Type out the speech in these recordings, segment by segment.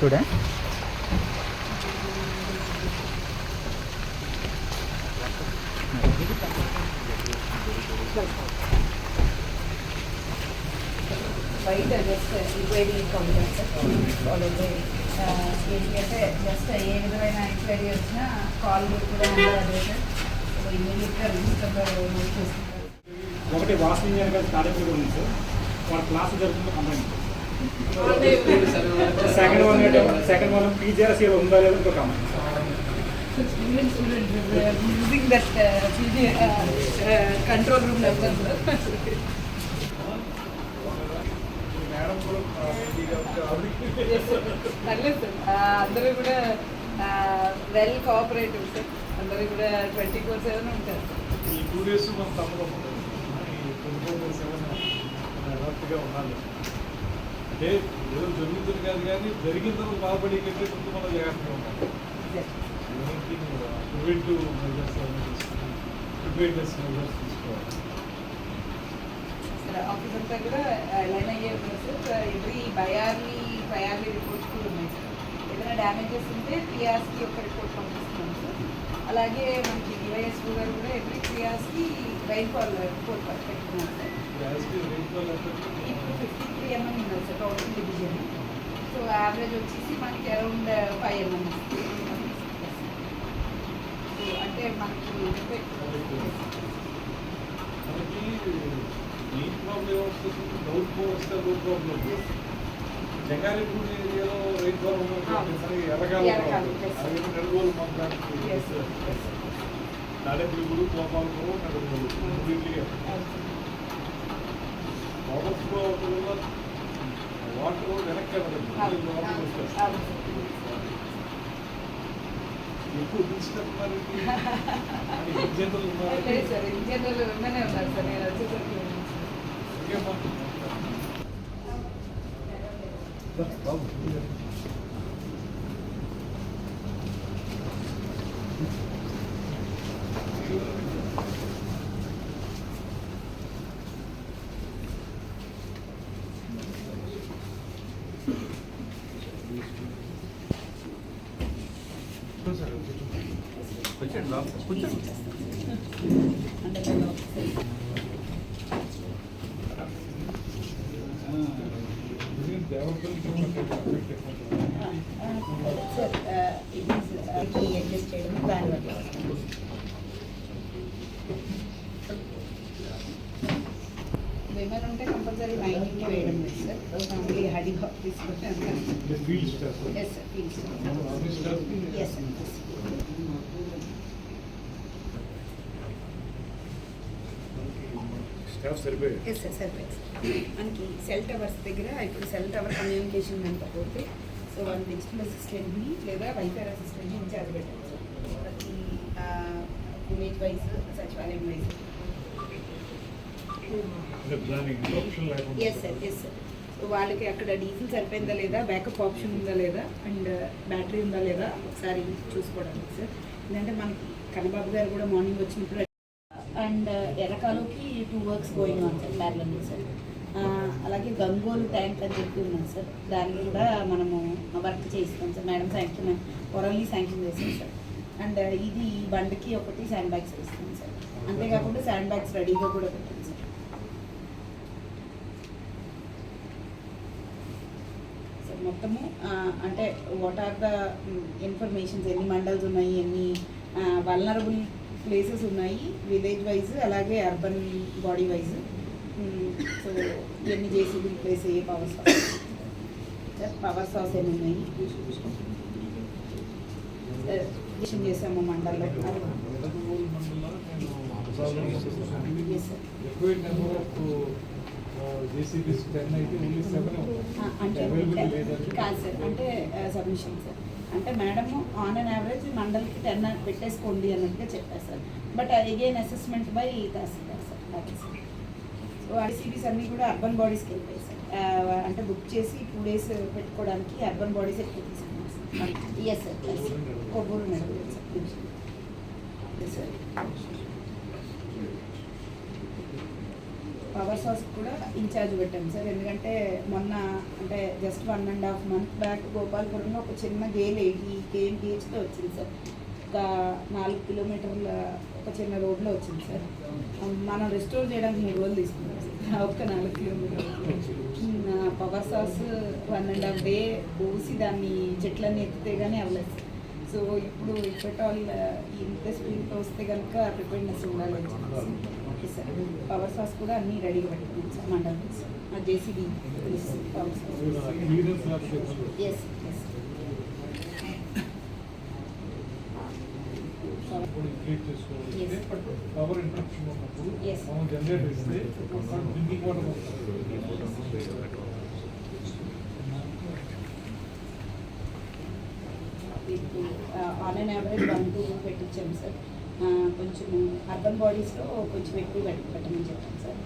చూడే. బయట just enquiry ఏంటంటే జస్ట్ ఏ విధమైన ఎంక్వైరీ వచ్చినా కాల్ కూడా నెంబర్ అదే సార్. సో ఇమీడియట్గా రిజిస్టర్లో నోట్ చేసుకుంటారు ఒకటి గారి కార్యక్రమం ఉంది సార్. వాళ్ళ క్లాస్ జరుగుతుందో complaint second one second one PGRC ఉందా లేదా ఇంకో complaint student student using that control room number పర్లేదు సార్ అందరూ కూడా వెల్ కోఆపరేటివ్ సార్ అందరూ కూడా ట్వంటీ ఫోర్ సెవెన్ ఉంటారు ఈ టూ డేస్ మన తప్పదు ఈ ట్వంటీ ఫోర్ డేస్ ఏమైనా అలర్ట్గా ఉండాలి ఏదో జరుగుతుంది కాదు కానీ జరిగిన తర్వాత బాధపడి కంటే ముందు మనం జాగ్రత్తగా ఉండాలి. ప్రివెంటివ్ మెజర్స్ ప్రిపేర్నెస్ మెజర్స్ తీసుకోవాలి. సార్ ఆఫీస్ అంతా కూడా లైన్ అయ్యే sir every bihourly bihourly reports కూడా ఉన్నాయి. సార్ ఏదైనా డ్యామేజెస్ ఉంటే పిఆర్స్కి ఒక రిపోర్ట్ పంపిస్తున్నాం సార్. అలాగే మనకి డివైఎస్ గారు కూడా ఎవ్రీ పిఆర్స్కి రైన్ఫాల్ రిపోర్ట్ పెట్టుకున్నాం సార్. ఇప్పుడు ఫిఫ్టీ త్రీ ఎంఎం ఉన్నది sir total division so average వచ్చేసి మనకి అరౌండ్ ఫైవ్ ఎంఎం సో అంటే మనకి మెయిన్ ప్రాబ్లం ఏమొస్తుంది డౌట్ వస్తే డౌట్ ప్రాబ్లం జంగారెడ్డి ఏరియాలో రైతు అవును. ఎర్రగాల. అలాగే నెలగోలు కోపాలపురం నెలగోలు మూడింటిగా ఓవర్ఫ్లో అవడం వల్ల వాటర్ వెనక్కి ఎక్కువ తీసుకెళ్తున్నారండి జనరల్ ఉన్నారు సార్ జనరల్ ఉన్నారు సార్ నేను వచ్చేసరికి బాబు అంటే సార్ ఇది అడ్జస్ట్ చేయడం దాని వల్ల విమెన్ ఉంటే కంపల్సరీ లైనింగ్ వేయడం లేదు సార్ ఓన్లీ హడి హాక్ తీసుకుంటే yes sir staff yes staff yes sir మనకి సెల్ టవర్స్ దగ్గర ఇప్పుడు సెల్ టవర్ కమ్యూనికేషన్ లేకపోతే సో వన్ డిజిటల్ అసిస్టెంట్ని లేదా వైఫై అసిస్టెంట్ని ఇన్ఛార్జ్ పెట్టారు. సార్ ప్రతి విలేజ్ వైజ్ సచివాలయం wise. Yes sir yes sir so వాళ్ళకి అక్కడ డీజిల్ సరిపోయిందా లేదా బ్యాకప్ ఆప్షన్ ఉందా లేదా అండ్ బ్యాటరీ ఉందా లేదా ఒకసారి చూసుకోవడానికి సార్ ఎందుకంటే మనకి కన్నబాబు గారు కూడా మార్నింగ్ వచ్చినప్పుడు and ఎర్రకాలుకి two works going on sir parallel sir అలాగే గంగోలు ట్యాంక్ అని చెప్పి ఉన్నాం సార్. దాన్ని కూడా మనము వర్క్ చేస్తాం sir. Madam sanction orally sanction చేస్తాం సార్. అండ్ ఇది ఈ బండికి ఒకటి శాండ్ బ్యాగ్స్ వేస్తాం సార్. అంతేకాకుండా శాండ్ బ్యాగ్స్ రెడీగా కూడా పెట్టాం సార్. సార్ మొత్తము అంటే వాట్ ఆర్ ద ఇన్ఫర్మేషన్స్ ఎన్ని మండల్స్ ఉన్నాయి? ఎన్ని వల్నరబుల్ ప్లేసెస్ ఉన్నాయి? విలేజ్ వైజ్ అలాగే అర్బన్ బాడీ వైజ్ సో ఎన్ని జేసీబీ ప్లేస్ ఏ పవర్ సాస్ పవర్ సాస్ ఏమి ఉన్నాయి చేసాము మండల్లో. మండలంలో అంటే కాదు సార్ అంటే సబ్మిషన్ సార్ అంటే మేడం ఆన్ అన్ యావరేజ్ మండలికి టెన్ పెట్టేసుకోండి అన్నట్టుగా చెప్పారు sir but again assessment by tahsildar sir అదే సార్ సో ఐసీబీస్ అన్నీ కూడా అర్బన్ బాడీస్కి వెళ్ళిపోయాయి సార్. అంటే బుక్ చేసి టూ డేస్ పెట్టుకోవడానికి అర్బన్ బాడీస్ ఎక్కువ తీసుకున్నాం. Sir yes sir madam sir sir. Power saws కూడా ఇన్ఛార్జ్ పెట్టాం సార్. ఎందుకంటే మొన్న అంటే just one and half month back గోపాల్పురంలో ఒక చిన్న గేల్ ఎయిటీ కేఎంపిహెచ్లో వచ్చింది సార్. ఒక నాలుగు కిలోమీటర్ల ఒక చిన్న రోడ్లో వచ్చింది సార్. మనం రెస్టోర్ చేయడానికి మూడు రోజులు తీసుకున్నాం. సార్ ఒక్క నాలుగు కిలోమీటర్లు. Power saws one and half day పోసి దాన్ని చెట్లన్నీ ఎత్తితే కానీ అవ్వలేదు సో ఇప్పుడు ఇప్పటి ఆల్ ఇంత స్పీడ్తో వస్తే కనుక ప్రిపేర్నెస్ ఉండాలి. అని ఓకే సార్. పవర్ సాస్ కూడా అన్నీ రెడీగా పెట్టుకున్నాం సార్ మండలం sir JCB. Power saws yes yes ఇప్పుడు క్రియేట్ చేసుకోవాలి. పవర్ ఇంట్రప్షన్ ఉన్నప్పుడు. మనం జనరేటర్ ఇస్తే డ్రింకింగ్ వాటర్ ఇప్పుడు on and average one two పెట్టించాం sir. కొంచెం అర్బన్ బాడీస్లో కొంచెం ఎక్కువ పెట్టి పెట్టమని చెప్పాం సార్.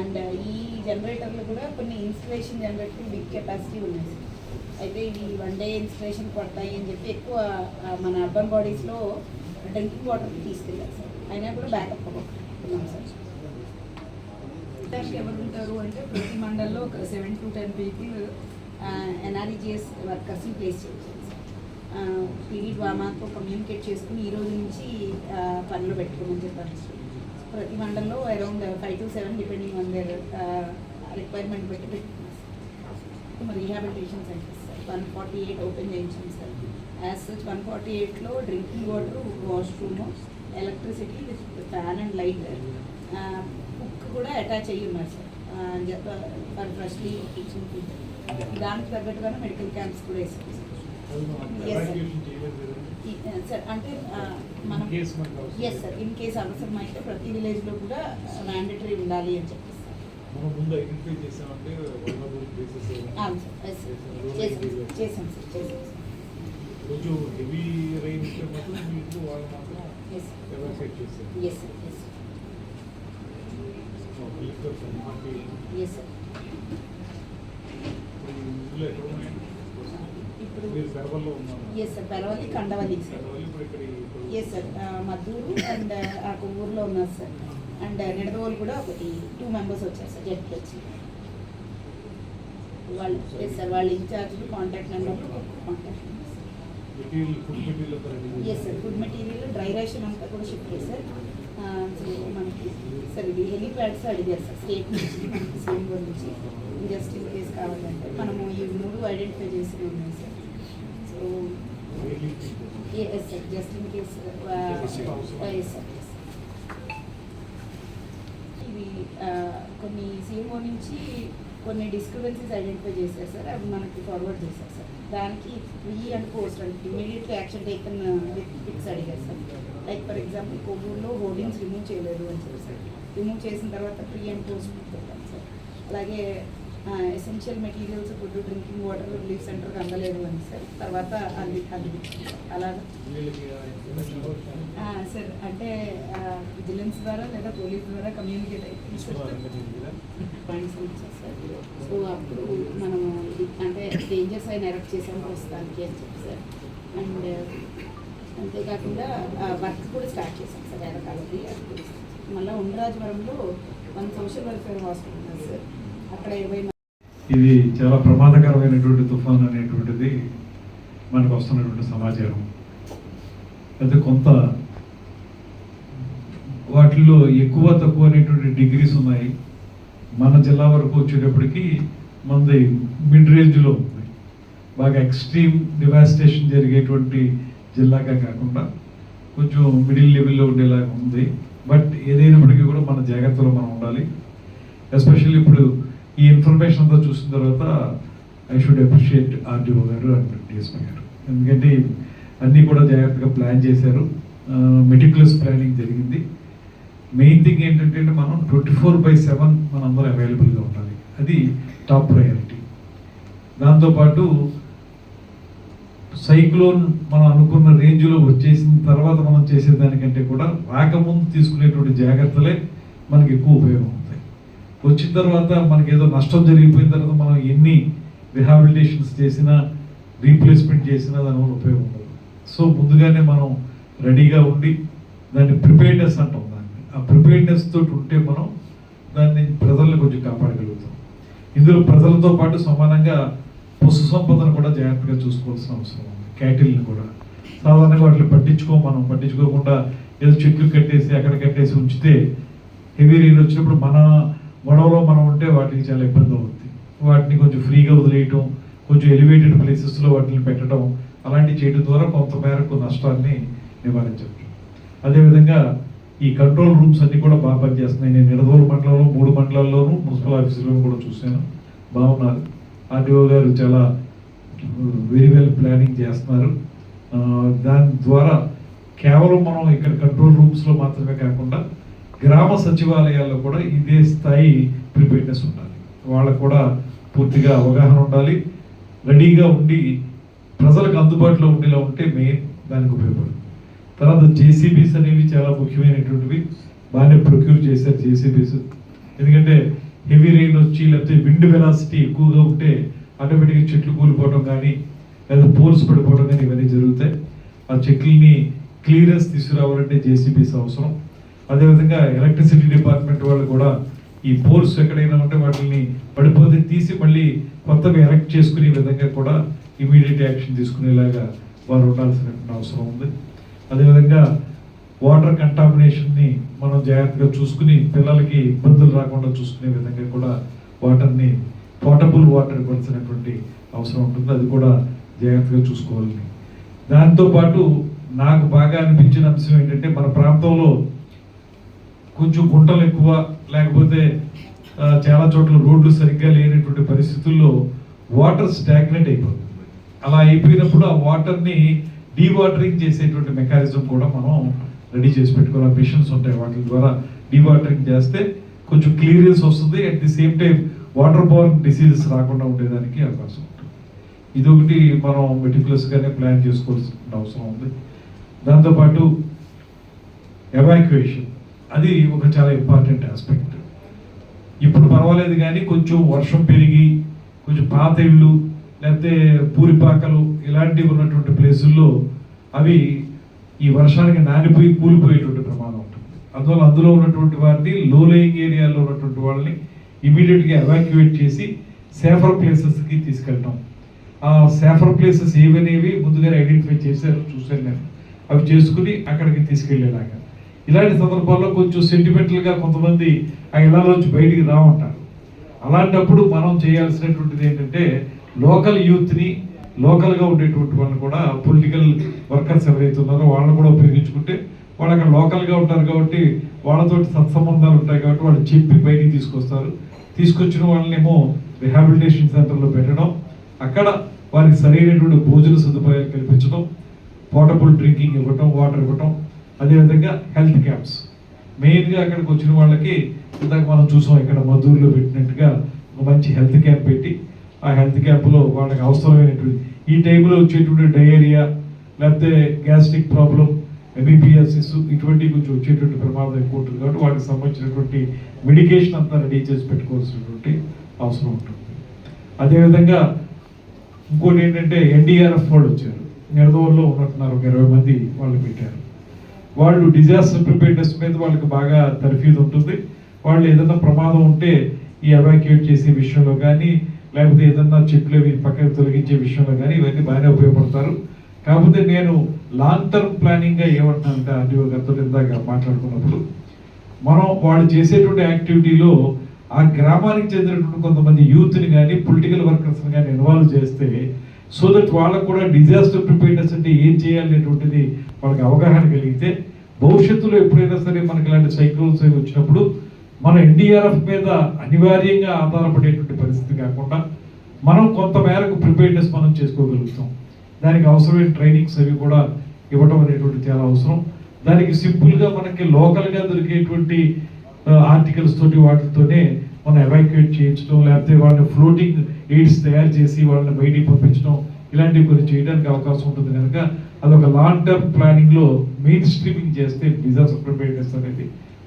అండ్ ఈ జనరేటర్లు కూడా కొన్ని ఇన్స్టలేషన్ జనరేటర్లు బిగ్ కెపాసిటీ ఉన్నాయి సార్. అయితే ఇవి వన్ డే ఇన్స్టలేషన్ పడతాయి అని చెప్పి ఎక్కువ మన అర్బన్ బాడీస్లో డ్రింకింగ్ వాటర్ తీసుకెళ్ళారు సార్ అయినా కూడా బ్యాకప్ అవ్వకున్నాం సార్. ఎవరు ఉంటారు అంటే ప్రతి మండల్లో ఒక seven to ten people NREGS వర్కర్స్ని place చేయాలి పీడీ డ్వామాతో కమ్యూనికేట్ చేసుకుని ఈ రోజు నుంచి పనులు పెట్టుకోమని చెప్పారు ప్రతి మండల్లో around five to seven depending on their requirement పెట్టి పెట్టుకున్నారు rehabilitation centres. One forty eight open చేయించాం sir. As such one forty ఎయిట్లో drinking water washroom electricity with fan and light cook కూడా అటాచ్ అయ్యి ఉన్నారు sir. For freshly kitchen food. దానికి తగ్గట్టుగానే medical camps కూడా వేసాం సార్. అంటే మనం. ఎస్ సార్ ఇన్ కేస్ అవసరం అయితే ప్రతి విలేజ్లో కూడా మ్యాండటరీ ఉండాలి అని మనం ముందు ఐడెంటిఫై చేసామంటే సార్ చేసాం చేసాం కొంచెం హెవీ రైన్ ఉంటే మాత్రం మీకు వాళ్ళు మాత్రం ఎస్ ఎవాక్యుయేట్ చేశారు ఎస్ సార్ సార్ ఇప్పుడు ఈ ఇందులో ఎక్కడ ఉన్నాయండి ఇప్పుడు మీరు పెరవల్లో ఉన్నారు? Yes sir Kandavalli yes Madduru and ఆ కొవ్వూరులో ఉన్నారు సార్ అండ్ నిడదవోలు కూడా ఒకటి టూ మెంబర్స్ వచ్చారు సార్ జట్లు వచ్చి. వాళ్ళు ఎస్ సార్ వాళ్ళ ఇన్ఛార్జ్లు కాంటాక్ట్ నెంబర్లు contact yes sir food material dry ration అంతా కూడా షిఫ్ట్ చేశారు. సో మనకి సార్ ఇది హెలిప్యాడ్స్ అడిగారు సార్ స్టేట్ నుంచి మనకి సీఎం నుంచి. జస్ట్ ఇన్ కేస్ కావాలంటే మనము ఈ మూడు ఐడెంటిఫై చేసి ఉన్నాయి sir. So yes sir just in case yes sir ఇవి కొన్ని సీఎంఓ నుంచి కొన్ని డిస్క్రిపెన్సీస్ ఐడెంటిఫై చేశారు సార్. అవి మనకి ఫార్వర్డ్ చేశారు సార్. దానికి ప్రీ అండ్ పోస్ట్ అంటే immediately action taken with pics అడిగారు సార్. లైక్ ఫర్ ఎగ్జాంపుల్ కొవ్వూరులో హోర్డింగ్స్ రిమూవ్ చేయలేదు అని చెప్పి సార్. రిమూవ్ చేసిన తర్వాత ప్రీ అండ్ పోస్ట్ పెట్టాను సార్. అలాగే essential materials food drinking water relief సెంటర్కి అందలేదు అని సార్. తర్వాత అది అది అలాగా. సార్. అంటే విజిలెన్స్ ద్వారా లేదా పోలీస్ ద్వారా కమ్యూనికేట్ అయింది సార్ సో అప్పుడు మనం అంటే డేంజర్స్ అయిన ఎరక్ట్ చేసాం ప్రస్తుతానికి అని చెప్పి సార్. అండ్ అంతేకాకుండా వర్క్ కూడా స్టార్ట్ చేసాం సార్ ఎరకాలది మళ్ళీ ఉండ్రాజవరంలో మన సోషల్ వెల్ఫేర్ హాస్పిటల్ ఉంది సార్. అక్కడ ఇరవై ఇది చాలా ప్రమాదకరమైనటువంటి తుఫాన్ అనేటువంటిది మనకు వస్తున్నటువంటి సమాచారం. అయితే కొంత వాటిల్లో ఎక్కువ తక్కువ అనేటువంటి డిగ్రీస్ ఉన్నాయి. మన జిల్లా వరకు వచ్చేటప్పటికి మనది మిడ్ రేంజ్లో ఉంది. బాగా ఎక్స్ట్రీమ్ డివాస్టేషన్ జరిగేటువంటి జిల్లాగా కాకుండా కొంచెం మిడిల్ లెవెల్లో ఉండేలాగా ఉంది. బట్ ఏదైనప్పటికీ కూడా మన జాగ్రత్తలో మనం ఉండాలి. ఎస్పెషల్లీ ఇప్పుడు ఈ ఇన్ఫర్మేషన్ అంతా చూసిన తర్వాత ఐ షుడ్ అప్రిషియేట్ ఆర్డీఓ గారు అండ్ డిఎస్పీ గారు. ఎందుకంటే అన్నీ కూడా జాగ్రత్తగా ప్లాన్ చేశారు. మెటిక్యులస్ ప్లానింగ్ జరిగింది. మెయిన్ థింగ్ ఏంటంటే మనం ట్వంటీ ఫోర్ బై సెవెన్ మనందరూ అవైలబుల్గా ఉండాలి. అది టాప్ ప్రయారిటీ దాంతోపాటు సైక్లోన్ మనం అనుకున్న రేంజ్లో వచ్చేసిన తర్వాత మనం చేసేదానికంటే కూడా రాకముందు తీసుకునేటువంటి జాగ్రత్తలే మనకి ఎక్కువ ఉపయోగం ఉంటాయి వచ్చిన తర్వాత మనకి ఏదో నష్టం జరిగిపోయిన తర్వాత మనం ఎన్ని రిహాబిలిటేషన్స్ చేసినా రీప్లేస్మెంట్ చేసినా దానివల్ల ఉపయోగం ఉండదు. సో ముందుగానే మనం రెడీగా ఉండి దాన్ని ప్రిపేర్నెస్ అంటాం. ఆ ప్రిపేర్నెస్ తోటి ఉంటే మనం దాన్ని ప్రజలను కొంచెం కాపాడగలుగుతాం. ఇందులో ప్రజలతో పాటు సమానంగా పశు సంపదను కూడా జాగ్రత్తగా చూసుకోవాల్సిన అవసరం ఉంది. క్యాటిల్ని కూడా. సాధారణంగా వాటిని పట్టించుకో మనం. పట్టించుకోకుండా ఏదో చెట్లు కట్టేసి అక్కడ కట్టేసి ఉంచితే హెవీ రెయిన్ వచ్చినప్పుడు మన గొడవలో మనం ఉంటే వాటికి చాలా ఇబ్బంది అవుతుంది వాటిని కొంచెం ఫ్రీగా వదిలేయటం కొంచెం ఎలివేటెడ్ ప్లేసెస్లో వాటిని పెట్టడం అలాంటివి చేయడం ద్వారా కొంతమేరకు నష్టాన్ని నివారించవచ్చు. అదేవిధంగా ఈ కంట్రోల్ రూమ్స్ అన్ని కూడా బాగా పనిచేస్తున్నాయి. నేను నిడదోలు మండలంలో మూడు మండలాల్లోనూ మున్సిపల్ ఆఫీసులను కూడా చూశాను. బాగున్నారు. ఆర్డీఓ గారు చాలా వెరీ వెల్ ప్లానింగ్ చేస్తున్నారు. దాని ద్వారా కేవలం మనం ఇక్కడ కంట్రోల్ రూమ్స్లో మాత్రమే కాకుండా గ్రామ సచివాలయాల్లో కూడా ఇదే స్థాయి ప్రిపేర్నెస్ ఉండాలి. వాళ్ళకు కూడా పూర్తిగా అవగాహన ఉండాలి. రెడీగా ఉండి ప్రజలకు అందుబాటులో ఉండేలా ఉంటే మెయిన్ దానికి ఉపయోగపడుతుంది. తర్వాత జేసీబీస్ అనేవి చాలా ముఖ్యమైనటువంటివి. బాగానే ప్రొక్యూర్ చేశారు జేసీబీస్ ఎందుకంటే హెవీ రెయిన్ వచ్చి లేకపోతే విండ్ వెలాసిటీ ఎక్కువగా ఉంటే ఆటోమేటిక్గా చెట్లు కూలిపోవడం కానీ లేదా పోల్స్ పడిపోవడం కానీ ఇవన్నీ జరుగుతాయి. ఆ చెట్లని క్లియరెన్స్ తీసుకురావాలంటే జేసీబీస్ అవసరం. అదేవిధంగా ఎలక్ట్రిసిటీ డిపార్ట్మెంట్ వాళ్ళు కూడా ఈ పోల్స్ ఎక్కడైనా ఉంటే వాటిని పడిపోతే తీసి మళ్ళీ కొత్తగా ఎరెక్ట్ చేసుకునే విధంగా కూడా ఇమీడియట్ యాక్షన్ తీసుకునేలాగా వారు ఉండాల్సిన అవసరం ఉంది. అదేవిధంగా వాటర్ కంటామినేషన్ని మనం జాగ్రత్తగా చూసుకుని పిల్లలకి ఇబ్బందులు రాకుండా చూసుకునే విధంగా కూడా వాటర్ని పోర్టబుల్ వాటర్ ఇవ్వాల్సినటువంటి అవసరం ఉంటుంది. అది కూడా జాగ్రత్తగా చూసుకోవాలని. దాంతోపాటు నాకు బాగా అనిపించిన అంశం ఏంటంటే మన ప్రాంతంలో కొంచెం గుంటలు ఎక్కువ లేకపోతే చాలా చోట్ల రోడ్లు సరిగ్గా లేనటువంటి పరిస్థితుల్లో వాటర్ స్టాగ్నెట్ అయిపోతుంది. అలా అయిపోయినప్పుడు ఆ వాటర్ని డీవాటరింగ్ చేసేటువంటి మెకానిజం కూడా మనం రెడీ చేసి పెట్టుకోవాలి. మిషన్స్ ఉంటాయి వాటి ద్వారా డీవాటరింగ్ చేస్తే కొంచెం క్లియరెన్స్ వస్తుంది. At the same time water borne diseases రాకుండా ఉండేదానికి అవకాశం ఉంటుంది. ఇది ఒకటి మనం మెటికులస్గానే ప్లాన్ చేసుకోవాల్సిన అవసరం ఉంది. దాంతోపాటు ఎవాక్యుయేషన్ అది ఒక చాలా ఇంపార్టెంట్ ఆస్పెక్ట్ ఇప్పుడు పర్వాలేదు కానీ కొంచెం వర్షం పెరిగి కొంచెం పాత ఇళ్ళు లేకపోతే పూరిపాకలు ఇలాంటివి ఉన్నటువంటి ప్లేసుల్లో అవి ఈ వర్షానికి నానిపోయి కూలిపోయేటువంటి ప్రమాదం ఉంటుంది. అందువల్ల అందులో ఉన్నటువంటి వారిని లో లేయింగ్ ఏరియాలో ఉన్నటువంటి వాళ్ళని ఇమీడియట్గా ఎవాక్యుయేట్ చేసి సేఫర్ ప్లేసెస్కి తీసుకెళ్ళటం. ఆ సేఫర్ ప్లేసెస్ ఏవనేవి ముందుగానే ఐడెంటిఫై చేశారు చూశాను నేను. అవి చేసుకుని అక్కడికి తీసుకెళ్ళేలాగా ఇలాంటి సందర్భాల్లో కొంచెం సెంటిమెంటల్గా కొంతమంది ఆ ఇళ్ళలోంచి బయటికి రావంటారు అలాంటప్పుడు మనం చేయాల్సినటువంటిది ఏంటంటే లోకల్ యూత్ని లోకల్గా ఉండేటువంటి వాళ్ళని కూడా పొలిటికల్ వర్కర్స్ ఎవరైతే ఉన్నారో వాళ్ళని కూడా ఉపయోగించుకుంటే వాళ్ళు అక్కడ లోకల్గా ఉంటారు కాబట్టి వాళ్ళతోటి సత్సంబంధాలు ఉంటాయి కాబట్టి వాళ్ళు చెప్పి బయటికి తీసుకొస్తారు. తీసుకొచ్చిన వాళ్ళనేమో రిహాబిలిటేషన్ సెంటర్లో పెట్టడం అక్కడ వారికి సరైనటువంటి భోజన సదుపాయాలు కల్పించడం పోర్టబుల్ డ్రింకింగ్ ఇవ్వటం వాటర్ ఇవ్వటం అదేవిధంగా హెల్త్ క్యాంప్స్. మెయిన్గా అక్కడికి వచ్చిన వాళ్ళకి ఇందాక మనం చూసాం ఇక్కడ మధూరులో పెట్టినట్టుగా ఒక మంచి హెల్త్ క్యాంప్ పెట్టి ఆ హెల్త్ క్యాంపులో వాళ్ళకి అవసరమైనటువంటి ఈ టైంలో వచ్చేటువంటి డయేరియా లేకపోతే గ్యాస్ట్రిక్ ప్రాబ్లం ఎంబీబీఎస్ఎస్ ఇటువంటి కొంచెం వచ్చేటువంటి ప్రమాదం ఎక్కువ ఉంటుంది కాబట్టి వాటికి సంబంధించినటువంటి మెడికేషన్ అంతా రెడీ చేసి పెట్టుకోవాల్సినటువంటి అవసరం ఉంటుంది. అదేవిధంగా ఇంకోటి ఏంటంటే ఎన్డీఆర్ఎఫ్ వాళ్ళు వచ్చారు. నిడదవల్లో ఉన్నట్టున్నారు ఒక ఇరవై మంది వాళ్ళు పెట్టారు. వాళ్ళు డిజాస్టర్ ప్రిపేర్నెస్ మీద వాళ్ళకి బాగా తర్ఫీదు ఉంటుంది. వాళ్ళు ఏదైనా ప్రమాదం ఉంటే ఈ ఎవాక్యుయేట్ చేసే విషయంలో కానీ లేకపోతే ఏదన్నా చెట్లు అవి పక్కకు తొలగించే విషయంలో కానీ ఇవన్నీ బాగానే ఉపయోగపడతారు. కాకపోతే నేను లాంగ్ టర్మ్ ప్లానింగ్గా ఏమంటున్నానంటే ఆర్డీఓ గారితో ఇందాక మాట్లాడుకున్నప్పుడు మనం వాళ్ళు చేసేటువంటి యాక్టివిటీలో ఆ గ్రామానికి చెందినటువంటి కొంతమంది యూత్ని కానీ పొలిటికల్ వర్కర్స్ని కానీ ఇన్వాల్వ్ చేస్తే సో దట్ వాళ్ళకు కూడా డిజాస్టర్ ప్రిపేర్నెస్ అంటే ఏం చేయాలి అనేటువంటిది వాళ్ళకి అవగాహన కలిగితే భవిష్యత్తులో ఎప్పుడైనా సరే మనకి ఇలాంటి సైక్లోన్స్ అవి వచ్చినప్పుడు మన ఎన్డీఆర్ఎఫ్ మీద అనివార్యంగా ఆధారపడేటువంటి పరిస్థితి కాకుండా మనం కొంత మేరకు ప్రిపేర్నెస్ మనం చేసుకోగలుగుతాం. దానికి అవసరమైన ట్రైనింగ్స్ అవి కూడా ఇవ్వటం అనేటువంటి చాలా అవసరం. దానికి సింపుల్గా మనకి లోకల్గా దొరికేటువంటి ఆర్టికల్స్ తోటి వాటితోనే మనం ఎవాక్యుయేట్ చేయించడం లేకపోతే వాళ్ళని ఫ్లోటింగ్ ఎయిడ్స్ తయారు చేసి వాళ్ళని బయటికి పంపించడం ఇలాంటివి కొన్ని చేయడానికి అవకాశం ఉంటుంది కనుక అదొక లాంగ్ టర్మ్ ప్లానింగ్లో మెయిన్ స్ట్రీమింగ్ చేస్తే డిజాస్టర్ ప్రిపేర్నెస్ అనేది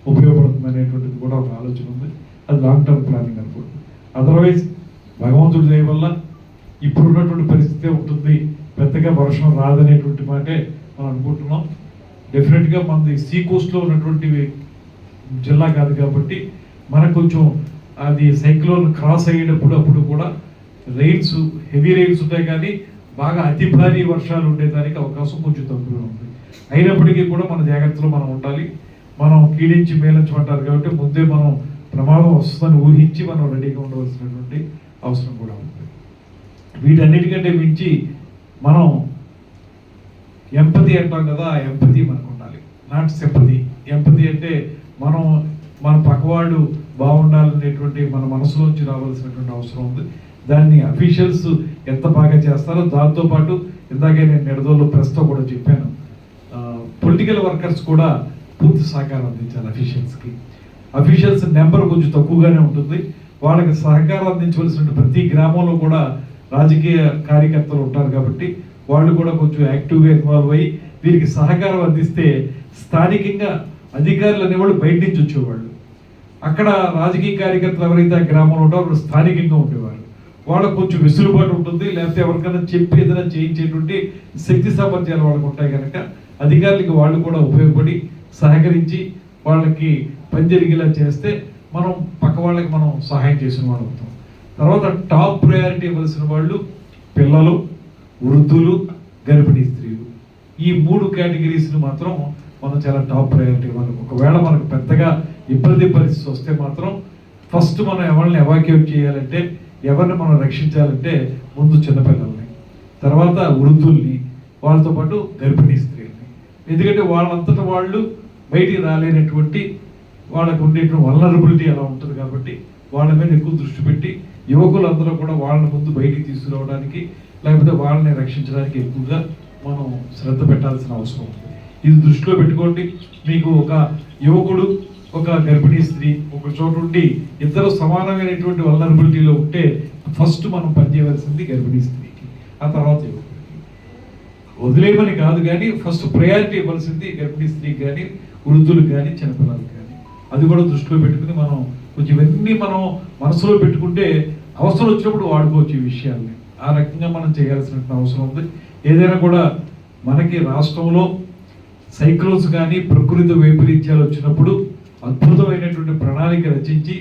ఉపయోగపడుతుంది అనేటువంటిది కూడా ఒక ఆలోచన ఉంది. అది లాంగ్ టర్మ్ ప్లానింగ్ అనుకోండి. అదర్వైజ్ భగవంతుడి దయ వల్ల ఇప్పుడున్నటువంటి పరిస్థితే ఉంటుంది. పెద్దగా వర్షం రాదనేటువంటి మాటే మనం అనుకుంటున్నాం. డెఫినెట్గా మనది సీ కోస్ట్లో ఉన్నటువంటి జిల్లా కాదు కాబట్టి మనకు కొంచెం అది సైక్లోన్ క్రాస్ అయ్యేటప్పుడు అప్పుడు కూడా రైన్స్ హెవీ రైన్స్ ఉంటాయి కానీ బాగా అతి భారీ వర్షాలు ఉండేదానికి అవకాశం కొంచెం తక్కువగా ఉంది. అయినప్పటికీ కూడా మన జాగ్రత్తలో మనం ఉండాలి. మనం కీడించి మేలించమంటారు కాబట్టి ముందే మనం ప్రమాదం వస్తుందని ఊహించి మనం రెడీగా ఉండవలసినటువంటి అవసరం కూడా ఉంది. వీటన్నిటికంటే మించి మనం ఎంపతి అంటాం కదా ఆ ఎంపతి మనకు ఉండాలి. నాట్ సెంపతి ఎంపతి అంటే మనం మన పక్కవాడు బాగుండాలనేటువంటి మన మనసులోంచి రావాల్సినటువంటి అవసరం ఉంది. దాన్ని అఫీషియల్స్ ఎంత బాగా చేస్తారో దాంతోపాటు ఇందాకే నేను నిడదోళ్ళు ప్రెస్తో కూడా చెప్పాను. పొలిటికల్ వర్కర్స్ కూడా పూర్తి సహకారం అందించాలి అఫీషియల్స్కి అఫీషియల్స్ నెంబర్ కొంచెం తక్కువగానే ఉంటుంది. వాళ్ళకి సహకారం అందించవలసిన ప్రతి గ్రామంలో కూడా రాజకీయ కార్యకర్తలు ఉంటారు కాబట్టి వాళ్ళు కూడా కొంచెం యాక్టివ్గా ఇన్వాల్వ్ అయ్యి వీరికి సహకారం అందిస్తే స్థానికంగా అధికారులు అనేవాళ్ళు బయట నుంచి వచ్చేవాళ్ళు. అక్కడ రాజకీయ కార్యకర్తలు ఎవరైతే ఆ గ్రామంలో ఉంటారో వాళ్ళు స్థానికంగా ఉండేవారు వాళ్ళకు కొంచెం వెసులుబాటు ఉంటుంది. లేకపోతే ఎవరికైనా చెప్పి ఏదైనా చేయించేటువంటి శక్తి సామర్థ్యాలు వాళ్ళకు ఉంటాయి కనుక అధికారులకి వాళ్ళు కూడా ఉపయోగపడి సహకరించి వాళ్ళకి పని జరిగేలా చేస్తే మనం పక్క వాళ్ళకి మనం సహాయం చేసిన వాళ్ళు అవుతాం. తర్వాత టాప్ ప్రయారిటీ ఇవ్వాల్సిన వాళ్ళు పిల్లలు వృద్ధులు గర్భిణీ స్త్రీలు. ఈ మూడు కేటగిరీస్ని మాత్రం మనం చాలా టాప్ ప్రయారిటీ ఇవ్వాలి. ఒకవేళ మనకు పెద్దగా ఇబ్బంది పరిస్థితి వస్తే మాత్రం ఫస్ట్ మనం ఎవరిని ఎవాక్యుయేట్ చేయాలంటే ఎవరిని మనం రక్షించాలంటే ముందు చిన్నపిల్లల్ని తర్వాత వృద్ధుల్ని వాళ్ళతో పాటు గర్భిణీ స్త్రీల్ని. ఎందుకంటే వాళ్ళంతటా వాళ్ళు బయటికి రాలేనటువంటి వాళ్ళకు ఉండేటువంటి వలనరబిలిటీ అలా ఉంటుంది కాబట్టి వాళ్ళ మీద ఎక్కువ దృష్టి పెట్టి యువకులందరూ కూడా వాళ్ళని ముందు బయటికి తీసుకురావడానికి లేకపోతే వాళ్ళని రక్షించడానికి ఎక్కువగా మనం శ్రద్ధ పెట్టాల్సిన అవసరం ఉంది. ఇది దృష్టిలో పెట్టుకోండి. మీకు ఒక యువకుడు ఒక గర్భిణీ స్త్రీ ఒక చోట ఉండి ఇద్దరు సమానమైనటువంటి వలనరబిలిటీలో ఉంటే ఫస్ట్ మనం పనిచేయవలసింది గర్భిణీ స్త్రీకి ఆ తర్వాత యువకుడికి. వదిలేయమని కాదు కానీ ఫస్ట్ ప్రయారిటీ ఇవ్వాల్సింది గర్భిణీ స్త్రీకి కానీ వృద్ధులు కానీ చిన్నపిల్లలు కానీ. అది కూడా దృష్టిలో పెట్టుకుని మనం కొంచెం ఇవన్నీ మనం మనసులో పెట్టుకుంటే అవసరం వచ్చినప్పుడు వాడుకోవచ్చు ఈ విషయాల్ని. ఆ రకంగా మనం చేయాల్సిన అవసరం ఉంది. ఏదైనా కూడా మనకి రాష్ట్రంలో సైక్లోన్స్ కానీ ప్రకృతి వైపరీత్యాలు వచ్చినప్పుడు అద్భుతమైనటువంటి ప్రణాళిక రచించి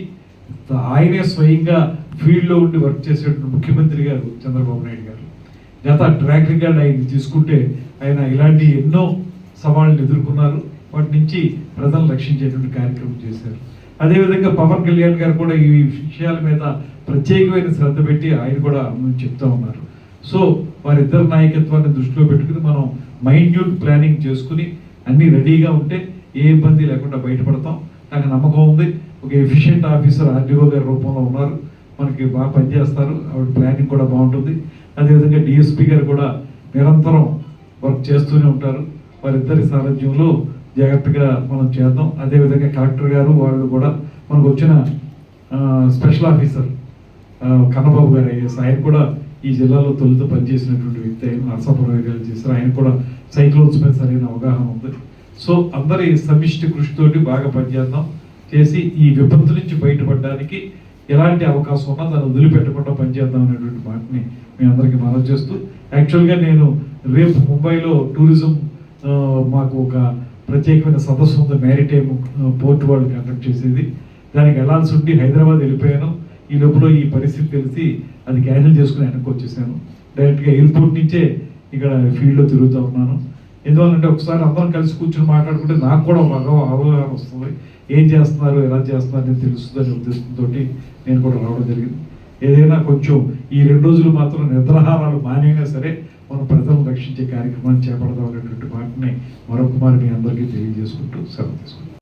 ఆయనే స్వయంగా ఫీల్డ్లో ఉండి వర్క్ చేసేటువంటి ముఖ్యమంత్రి గారు చంద్రబాబు నాయుడు గారు. గత ట్రాక్ రికార్డ్ ఆయన తీసుకుంటే ఆయన ఇలాంటి ఎన్నో సవాళ్ళను ఎదుర్కొన్నారు. వాటి నుంచి ప్రజలను రక్షించేటువంటి కార్యక్రమం చేశారు. అదేవిధంగా పవన్ కళ్యాణ్ గారు కూడా ఈ విషయాల మీద ప్రత్యేకమైన శ్రద్ధ పెట్టి ఆయన కూడా చెప్తా ఉన్నారు. సో వారిద్దరు నాయకత్వాన్ని దృష్టిలో పెట్టుకుని మనం మైన్యూట్ ప్లానింగ్ చేసుకుని అన్ని రెడీగా ఉంటే ఏ ఇబ్బంది లేకుండా బయటపడతాం. నాకు నమ్మకం ఉంది. ఒక ఎఫిషియెంట్ ఆఫీసర్ ఆర్డీఓ గారి రూపంలో ఉన్నారు. మనకి బాగా పనిచేస్తారు. ఆవిడ ప్లానింగ్ కూడా బాగుంటుంది. అదేవిధంగా డిఎస్పీ గారు కూడా నిరంతరం వర్క్ చేస్తూనే ఉంటారు. వారిద్దరి సారథ్యంలో జాగ్రత్తగా మనం చేద్దాం. అదేవిధంగా కలెక్టర్ గారు వాళ్ళు కూడా మనకు వచ్చిన స్పెషల్ ఆఫీసర్ కన్నబాబు గారు ఐఏఎస్ ఆయన కూడా ఈ జిల్లాలో తొలుత పనిచేసినటువంటి వ్యక్తి ఆయన నరసాపురం చేశారు. ఆయన కూడా సైక్లోన్స్ మీద సరైన అవగాహన ఉంది. సో అందరి సమిష్టి కృషితోటి బాగా పనిచేద్దాం. చేసి ఈ విపత్తు నుంచి బయటపడడానికి ఎలాంటి అవకాశం ఉన్నా దాన్ని వదిలిపెట్టకుండా పనిచేద్దాం అనేటువంటి మాటని మీ అందరికీ మనం చేస్తూ యాక్చువల్గా నేను రేపు ముంబైలో టూరిజం మాకు ఒక ప్రత్యేకమైన సదస్సు ఉంది. మ్యారిటైమ్ పోర్ట్ వాళ్ళు కండక్ట్ చేసేది. దానికి వెళ్ళాల్సి ఉండి హైదరాబాద్ వెళ్ళిపోయాను. ఈ లోపల ఈ పరిస్థితి తెలిసి అది క్యాన్సిల్ చేసుకుని వెనక్కి వచ్చేసాను. డైరెక్ట్గా ఎయిర్పోర్ట్ నుంచే ఇక్కడ ఫీల్డ్లో తిరుగుతూ ఉన్నాను. ఎందువల్లంటే ఒకసారి అందరం కలిసి కూర్చొని మాట్లాడుకుంటే నాకు కూడా ఒక అవగాహన వస్తుంది. ఏం చేస్తున్నారు ఎలా చేస్తున్నారు అనేది తెలుస్తుందని ఉద్దేశంతో నేను కూడా రావడం జరిగింది. ఏదైనా కొంచెం ఈ రెండు రోజులు మాత్రం నిద్రాహారాలు మానైనా సరే మనం ప్రజలను రక్షించే కార్యక్రమాన్ని చేపడదాం అనేటువంటి మాటని మరొక మరి మీ అందరికీ తెలియజేసుకుంటూ సెలవు తీసుకుంటాం